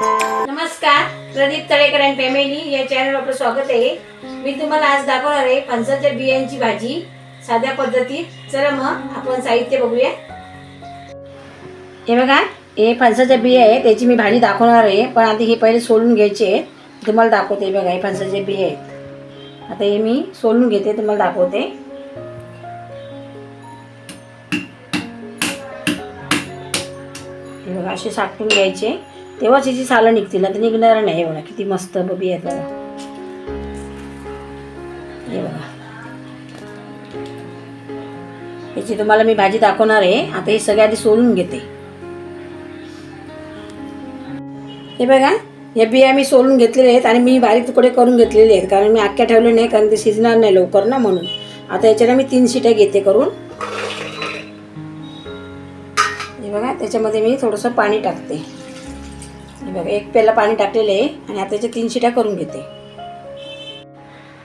नमस्कार Pradeep Talekar and family या channel आपलं स्वागत आहे. मी तुम्हाला आज दाखवणार आहे फणसाच्या बियांची भाजी साध्या पद्धतीत. चला मग आपण साहित्य बघूया. हे बघा हे फणसाच्या बिया आहे त्याची मी भाजी दाखवणार आहे. पण आधी हे पहिले सोलून घ्यायचे आहेत. तुम्हाला दाखवते बघा हे फणसाचे बिया आहेत. आता हे मी सोलून घेते तुम्हाला दाखवते. हे बघा असे साठवून घ्यायचे. तेव्हाच याची सालं निघतील आता निघणार नाही. हे बघा किती मस्त बबी आहे बघा. हे बघा. याची तुम्हाला मी भाजी दाखवणार आहे. आता हे सगळ्या आधी सोलून घेते. हे बघा या बिया मी सोलून घेतलेले आहेत आणि मी बारीक तुकडे करून घेतलेले आहेत. कारण मी आख्या ठेवले नाही कारण ते शिजणार नाही लवकर ना म्हणून. आता याच्याला मी तीन शिट्या घेते करून. हे बघा त्याच्यामध्ये मी थोडंसं पाणी टाकते. हे बघा एक पेला पाणी टाकलेलं आहे आणि आता त्याच्या तीन शिट्या करून घेते.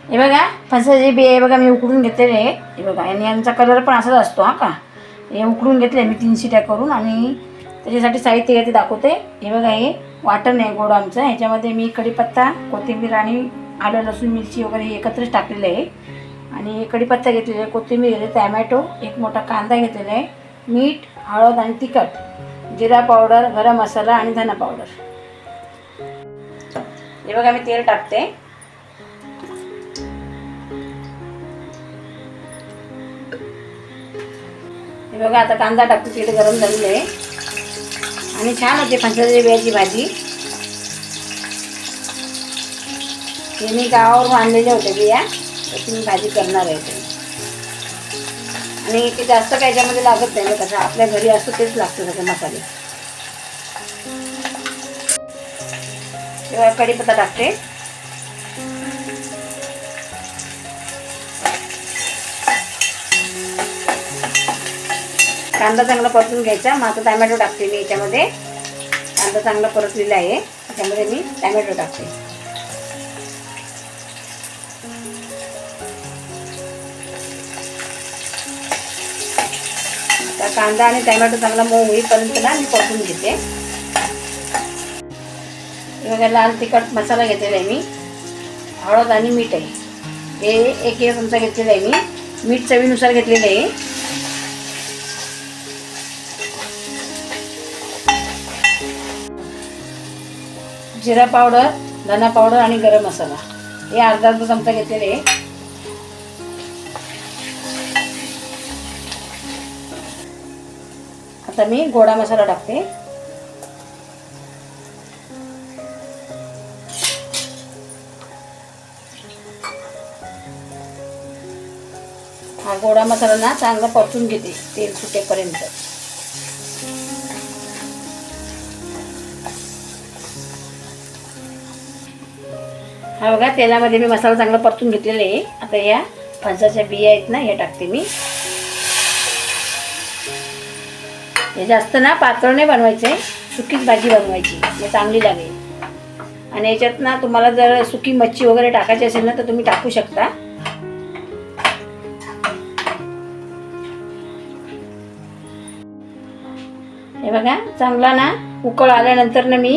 हे बघा फणसाचे बी आहे बघा मी उकडून घेतलेले आहे. हे बघा आणि यांचा कलर पण असाच असतो हा का? हे उकडून घेतले मी तीन शिट्या करून आणि त्याच्यासाठी साहित्य ते दाखवते. हे बघा हे वाटण आहे गोड आमचं. ह्याच्यामध्ये मी कढीपत्ता कोथिंबीर आणि आलं लसूण मिरची वगैरे हे एकत्रच टाकलेलं आहे. आणि कढीपत्ता घेतलेला आहे कोथिंबीर घेतली टॅमॅटो एक मोठा कांदा घेतलेला आहे मीठ हळद आणि तिखट जिरा पावडर गरम मसाला आणि धना पावडर. हे बघा मी तेल टाकते हे बघा आता कांदा टाकतो तेल गरम झालेलं आहे. आणि छान होते फणसाच्या बियाची भाजी. हे मी गावावर आणलेल्या होत्या बिया त्याची मी भाजी करणार आहे ते आणि ते जास्त काय याच्यामध्ये लागत नाही ना कसं आपल्या घरी असतो तेच लागतं त्याचे मसाले. कढीपत्ता टाकते. कांदा चांगला परतून घ्यायचा. मग आता टॅमॅटो टाकते मी याच्यामध्ये. कांदा चांगला परतलेला आहे. त्याच्यामध्ये मी टॅमॅटो टाकते. आता कांदा आणि टॅमॅटो चांगला मऊ होईपर्यंत ना मी परतून घेते. बघा लाल तिखट मसाला घेतलेला आहे मी. हळद आणि मीठ आहे. हे एक एक चमचा घेतलेला आहे मी. मीठ चवीनुसार घेतलेलं आहे. जिरा पावडर धना पावडर आणि गरम मसाला. हे अर्धा अर्धा चमचा घेतलेले आहे. आता मी गोडा मसाला टाकते. हा गोडा मसाला ना चांगला परतून घेते तेल सुटेपर्यंत. हा बघा तेलामध्ये मी मसाला चांगला परतून घेतलेला आहे. आता या फणसाच्या बिया आहेत ना हे टाकते मी. हे जास्त ना पातळ नाही बनवायचे सुकीच भाजी बनवायची हे चांगली लागेल. आणि याच्यात ना तुम्हाला जर सुकी मच्छी वगैरे टाकायची असेल ना तर तुम्ही टाकू शकता. हे बघा चांगला ना उकळ आल्यानंतर ना मी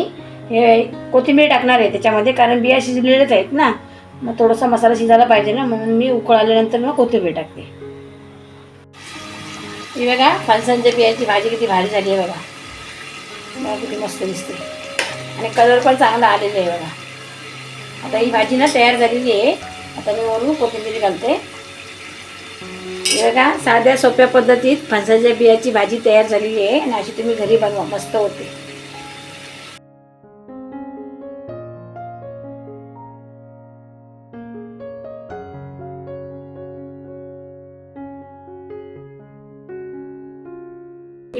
हे कोथिंबीर टाकणार आहे त्याच्यामध्ये कारण बिया शिजलेल्याच आहेत ना. मग थोडासा मसाला शिजायला पाहिजे ना म्हणून मी उकळ आल्यानंतर मग कोथिंबीर टाकते. ही बघा फणसांच्या बियाची भाजी किती भारी झाली आहे बघा किती मस्त दिसते. आणि कलर पण चांगला आलेला आहे बघा. आता ही भाजी ना तयार झालेली आहे. आता मी वरून कोथिंबीर घालते. बघा साध्या सोप्या पद्धतीत फणसाच्या बियाची भाजी तयार झालेली आहे आणि अशी तुम्ही घरी बनवा मस्त होते.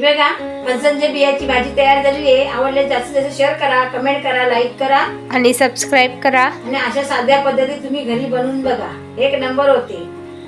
बघा फणसांच्या बियाची भाजी तयार झालेली आहे. आवडल्यास जास्तीत जास्त शेअर करा कमेंट करा लाईक करा. आणि सबस्क्राईब करा. आणि अशा साध्या पद्धतीत तुम्ही घरी बनवून बघा. एक नंबर होते.